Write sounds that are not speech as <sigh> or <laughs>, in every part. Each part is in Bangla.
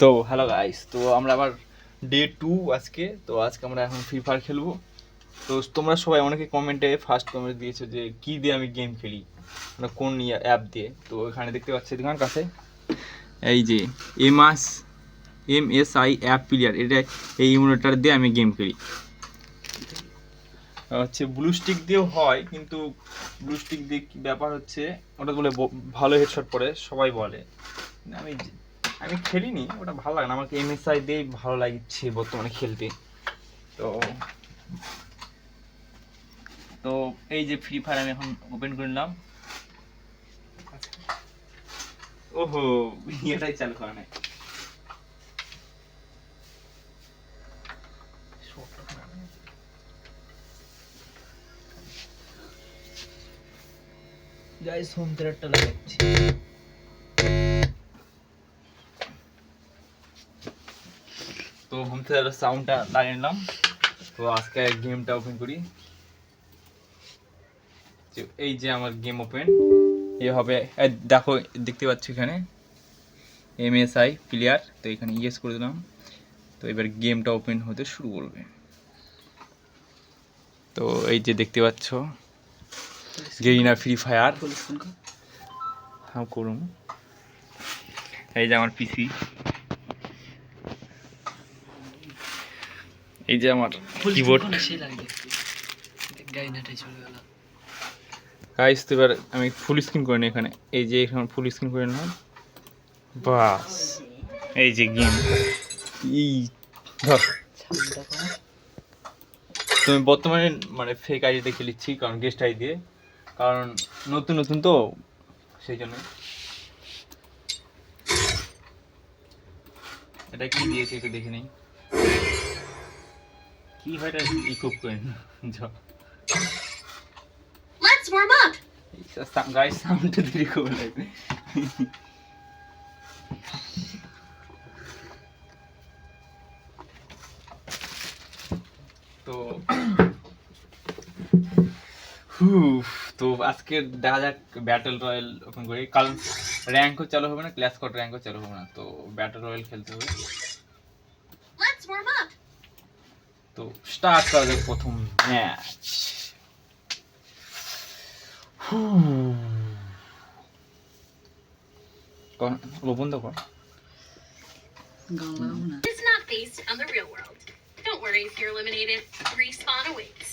তো হ্যালো গাইস তো আমরা আবার ডে টু আজকে, তো আজকে আমরা এখন ফ্রি ফায়ার খেলব। তো তোমরা সবাই অনেকে কমেন্টে ফার্স্ট কমেন্ট দিয়েছ যে, কি দিয়ে আমি গেম খেলি? মানে কোন অ্যাপ দিয়ে? তো এখানে দেখতে পাচ্ছি তোমার কাছে, এই যে M S M S I app player এটা এই ইমোনেটার দিয়ে আমি গেম খেলি। হচ্ছে ব্লু স্টিক দিয়েও হয়, কিন্তু ব্লু স্টিক দিয়ে ব্যাপার হচ্ছে, ওটা বলে ভালো হেডশট পড়ে সবাই বলে। আমি আমি খেলিনি, ওটা ভালো লাগে না। আমাকে এমএসআই দিয়েই ভালো লাগছে বর্তমানে খেলতে। তো তো এই যে ফ্রি ফায়ার আমি এখন ওপেন করে নিলাম। ওহো, এটাই চালু করা নাই। গাইস হোম থিয়েটারটা লাগাচ্ছি তো সাউন্ডটা লাগিয়ে নিলাম। তো আজকে গেমটা ওপেন করি। এই যে আমার গেম ওপেন এ হবে দেখো দেখতে পাচ্ছ এখানে এমএসআই প্লেয়ার তো এখানে ইয়েস করে দিলাম। তো এবার গেমটা ওপেন হতে শুরু করবে। তো এই যে দেখতে পাচ্ছ গেরিনা ফ্রি ফায়ার হ্যাঁ করুন। এই যে আমার পিসি এই যে আমার কিবোর্ড গাইস তো এবার আমি ফুল স্ক্রিন করে নিই এখানে। এই যে এখানে ফুল স্ক্রিন করে নিলাম। বাস। এই যে গেম এই ধর। তুমি বর্তমানে মানে ফেক আইডিতে খেলিচ্ছি কারণ গেস্ট আই দিয়ে। কারণ নতুন নতুন তো সেই জন্য। এটা কি দিয়েছে একটু দেখে নেই। কি হয় এটা Let's warm up. গাইস সাউন্ডটা দেরি করে লাগবে তো তো আজকে দেখা যাক ব্যাটল রয়্যাল ওপেন করি। কারণ র্যাঙ্কও চালু হবে না ক্লাস কোড র্যাঙ্কও চালু হবে না তো ব্যাটল রয়্যাল খেলতে হবে। Let's warm up. তো স্টার্ট করা যাক প্রথম ম্যাচ বন্ধ কর গান লাগাবো না It's not based on the real world. Don't worry if you're eliminated. Respawn awaits.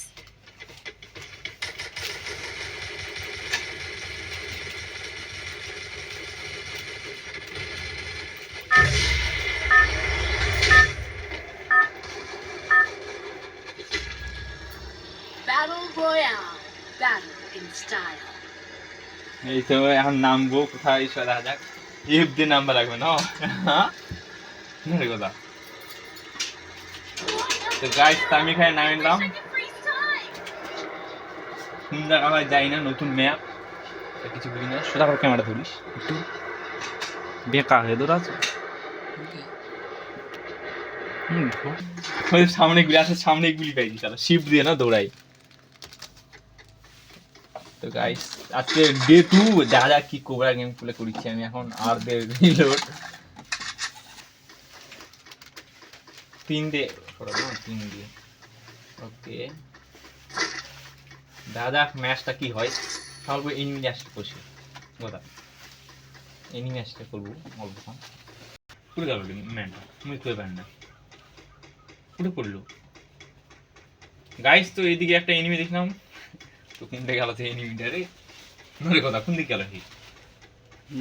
এই তো এখন নামবো, কোথায়? সে দেখা যাক। এফ দিয়ে নাম্বার লাগবে না? হ্যাঁ? কথা। তো গাইস আমি এখানে নিলাম. সুন্দর যাই না, নতুন ম্যাপ কিছু বুঝি না। সোজা করে ক্যামেরা ধরিস একটু। হয়ে ধর। ওই সামনে গ্লাসের সামনে গুলি পাইছি তাহলে শিপ দিয়ে না, দৌড়াই। তো গাইস আজকে ডে টু দেখা যাক কি কোবরা গেম প্লে করেছি আমি এখন, আর দে রিলোড তিন সরাবো তিন দিয়ে। ওকে দাদা ম্যাচটা কি হয়? তাহলে এনিমি আসতে বসে। কথা এনিমি আসতে করব অল্পক্ষণ পুরো গেল ম্যানটা তুমি খুঁজে পারেন না। পুরো পড়ল গাইস তো এইদিকে একটা এনিমি দেখলাম। তো কোন দিকে গেল এনিমিটা রে। নরে কথা কোন দিকে গেল কি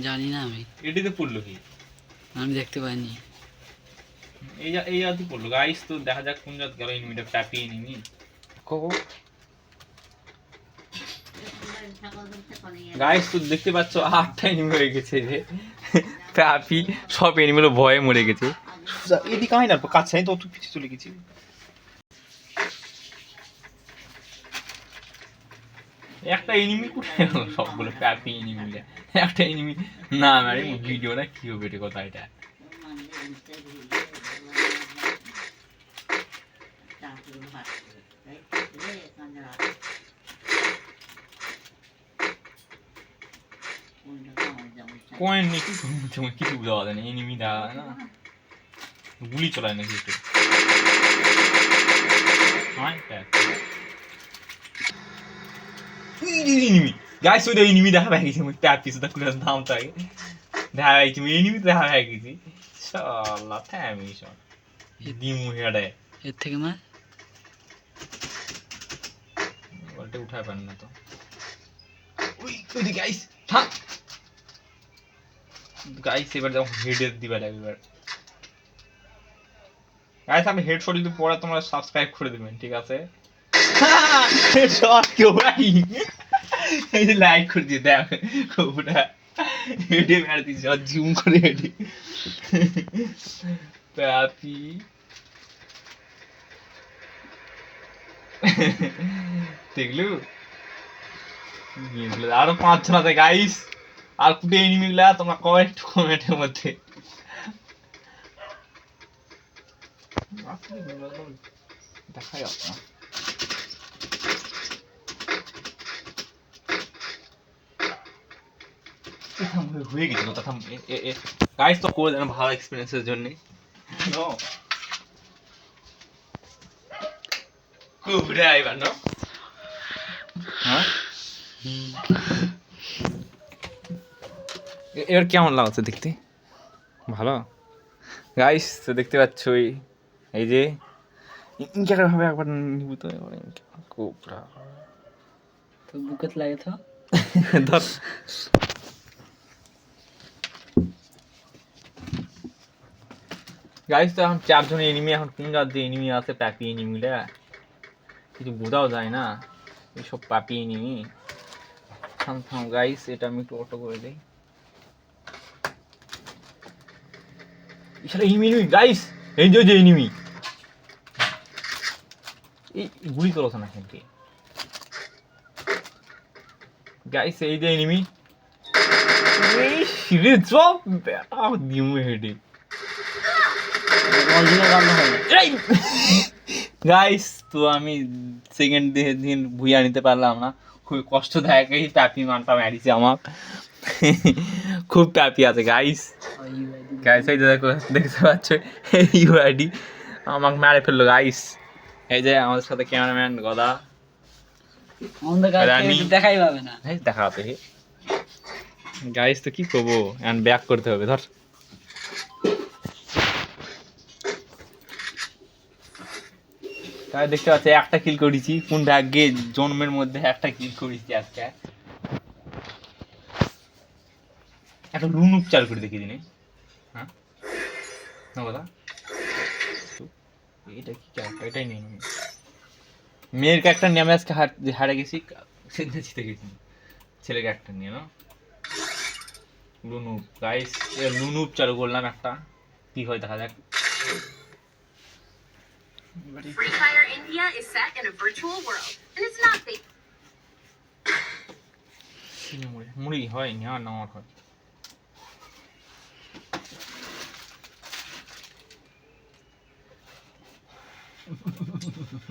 জানি না আমি। এটিতে পড়ল কি আমি দেখতে পাইনি। এই যা এই জাতি পড়ল। গাইস তো দেখা যাক কোন জাত গেল এনিমিটা প্যাপি এনিমি কো গাইস তো দেখতে পাচ্ছ আটটা এনিমি হয়ে গেছে যে প্যাপি সব এনিমিগুলো ভয়ে মরে গেছে। এদিকে হয় না কাছে তো একটু পিছিয়ে চলে গেছি। একটা এনিমি কোথায় গেল সবগুলো প্যাপি এনিমি একটা এনিমি না ম্যাডাম ভিডিওটা কি হবে? এটা কথা, এটা। কয়েন নেই কিছু কিছু বুঝা যায় না এনিমি দেখা যায় না। গুলি চলায় নাকি একটু হয় এনিমি গাইস ওই এনিমি দেখা পাই গেছি মুই ট্যাপ পিছে তখন নাম তাই দেখা পাইছি মুই এনিমি দেখা পাই গেছি শালা থ্যামি শট দিমু হেডে এর থেকে মার? বলটা উঠায় পারেন না তো ওই ওই গাইস থাক গাইস এবার যখন হেডে দিবা এবার। গাইস আমি হেডশট যদি পরে তোমরা সাবস্ক্রাইব করে দিবেন ঠিক আছে? হেডশট কেউ ভাই লাইক করে দিয়ে হেডে মেরে দিচ্ছে জুম আরও পাঁচ জন গাইস আর কুটে এনিমি গুলা তোমরা কমেন্ট, কমেন্টের মধ্যে। হয়ে গেছিল তথা গাইস তো করে দেন ভালো এক্সপিরিয়েন্সের জন্য। খুব ড্রাইভার না হ্যাঁ এবার কেমন লাগছে দেখতে? ভালো? গাইস তো দেখতে পাচ্ছ এই এই যে ইনকার ভাবে একবার নিব তো এবার খুব তো বুকেত লাগে তো। ধর। গাইস তো এখন চারজন এনিমি এখন কোন রাজ্যে এনিমি আছে? প্যাপি এনিমিরা কিছু বোঝাও যায় না। এইসব পাপি এনিমি থাম থাম গাইস এটা আমি একটু অটো করে দিই। এছাড়া এনিমি গাইস এই যে যে এনিমি এই গুলি করছে না কিন্তু গাইস এই যে এনিমি এই শিরে চপ বেটা, দিমু হেডে অরিজিনাল রান্না হয় এই গাইস তো আমি সেকেন্ড দিন ভুইয়া নিতে পারলাম না। খুব কষ্টদায়ক এই প্যাপি মানটা মারিছে আমার। খুব প্যাপি আছে গাইস গাইস এই দেখো দেখতে পাচ্ছ? ইউআইডি আমাকে মেরে ফেলল গাইস এই যে আমাদের সাথে ক্যামেরাম্যান গদা। দেখাই পাবে না। দেখা হবে গাইস তো কি করব? এখন ব্যাক করতে হবে ধর। তাই দেখতে পাচ্ছি, একটা কিল করেছি। কোন ভাগ্যে জন্মের মধ্যে একটা কিল করেছি আজকে। একটা লুন উপচার করে দেখি দিনে। হ্যাঁ? কথা? এটা কি ক্যারেক্টার এটাই নেই মেয়ের ক্যারেক্টার নিয়ে আমি আজকে হার হারে গেছি। সেদিন জিতে গেছি। ছেলের ক্যারেক্টার নিয়ে, না? লুনু গাইস লুনু চালু করলাম একটা। কি হয় দেখা যাক। Free Fire India is set in a virtual world, and it's not fake. <laughs> মুড়ি মুড়ি হয়নি আর না আমার হয় <laughs>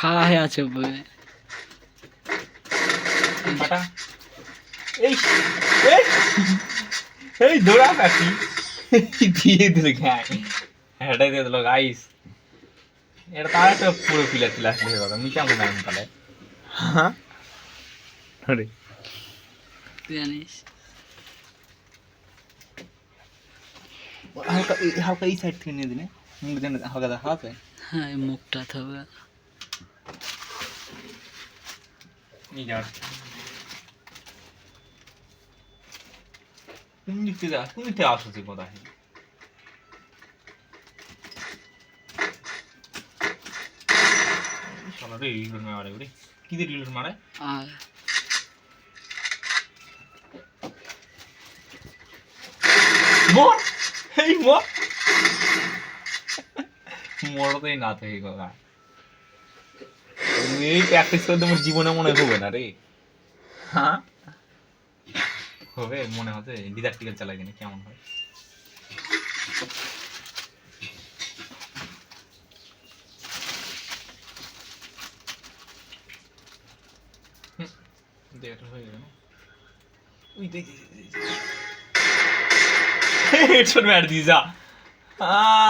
খাওয়া হয়ে আছে বলে। এই এই এই দৌড়া পাখি। দিয়ে দিল গায়ে হেঁটে দিয়ে দিল গাইস এটা তার একটা পুরো প্লেয়ার প্লেয়ার হয়ে গেল আমি কেমন নাম তাহলে হ্যাঁ? তুই জানিস? হালকা এই- হালকা এই সাইড থেকে নিয়ে দিলে মুখ যেন হালকা দেখা আছে? হ্যাঁ মুখটা তো হবে এই যার কোন দিক থেকে কোন দিক থেকে আসছে কোথায় মারে আর মর এই মর মরতেই না থেকে কথা এই প্র্যাকটিস করতে তোমার জীবনে মনে হবে না রে। হ্যাঁ? হবে মনে হচ্ছে ডিডাক্টিক্যাল চালাই দিনে কেমন হয়? দেখাটা হয়ে গেল ওই যা। আ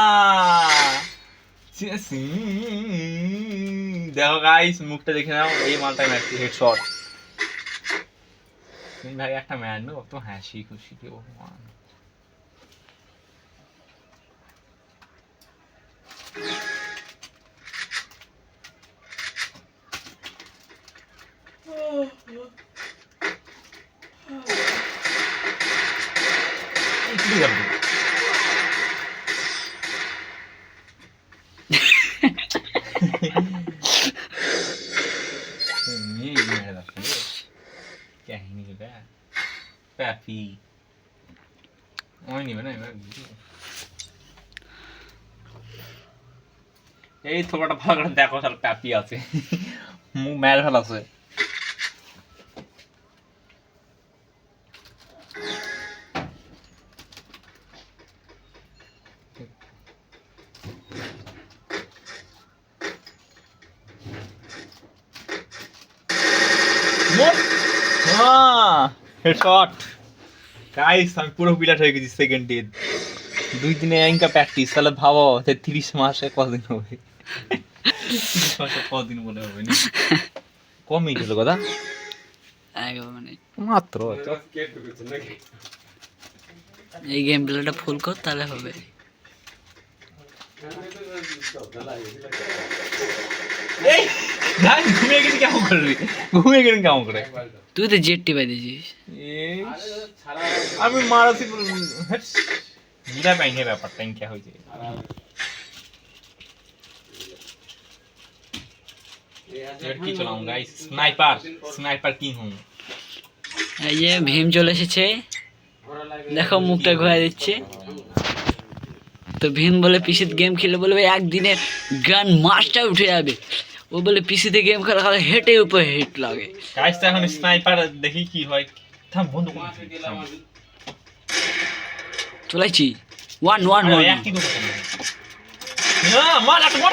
sim. দেখো গাইস মুখটা দেখে নাও, এই মালটা মারছি হেডশট ভাই একটা ম্যান নো তো হাসি খুশি কি ভগবান প্যাপি ওই নিবে না এবার এই থোপাটা ভালো করে দেখো তার প্যাপি আছে। মুখ ম্যার ভালো আছে। হেডশট গাইস আমি পুরো পিলাট হয়ে গেছি সেকেন্ড ডে দুই দিনে এঙ্কা প্র্যাকটিস তাহলে ভাবো যে তিরিশ মাসে কদিন হবে? তিরিশ মাসে কদিন বলে হবে না কম মিনিট কথা? মিনিট মাত্র। এই গেম প্লেটা ফুল কর তাহলে হবে। এই ভাই ঘুমিয়ে গেছি কেমন করবি ঘুমিয়ে গেলেন কেমন করে? তুই তো জেট টিপে দিয়েছিস। এই, আমি মারাছি পাইনি ব্যাপারটা হয়েছে। এবার কি চলাম গাইস স্নাইপার স্নাইপার কিং হুম। ভীম চলে এসেছে। দেখো মুখটা ঘুরে দিচ্ছে। তো ভীম বলে পিসিতে গেম খেলে বলবে একদিনে গান মাস্টার উঠে যাবে। ও বলে পিসিতে গেম খেলা খেলা হেঁটে উপরে হেট লাগে। গাইস তো এখন স্নাইপার দেখি কি হয়। থাম বন্ধু চলাইছি। ওয়ান ওয়ান ওয়ান না মার একটা মার।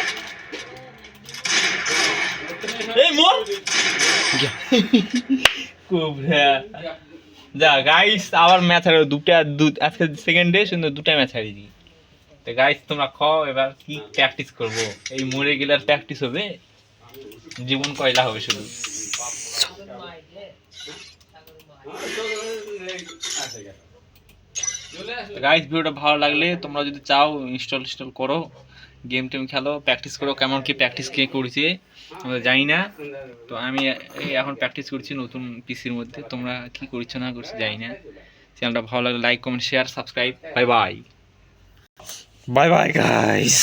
এই মোর। কোবরা যা গাইস আবার ম্যাচ হারো দুটা দু- আজকে সেকেন্ড ডে সুন্দর দুটা ম্যাচ হারিয়েছি। তো গাইস তোমরা খাও এবার কি প্র্যাকটিস করব? এই মরে গেলে আর প্র্যাকটিস হবে? জীবন কয়লা হবে শুধু? গাইস ভিডিওটা ভালো লাগলে তোমরা যদি চাও ইনস্টল ইনস্টল করো গেম টেম খেলো প্র্যাকটিস করো, কেমন কি প্র্যাকটিস কে করছে, আমরা জানি না। তো আমি এখন প্র্যাকটিস করছি নতুন পিসির মধ্যে, তোমরা কি করছ না করছ জানি না। চ্যানেলটা ভালো লাগলে like comment share subscribe bye bye bye bye guys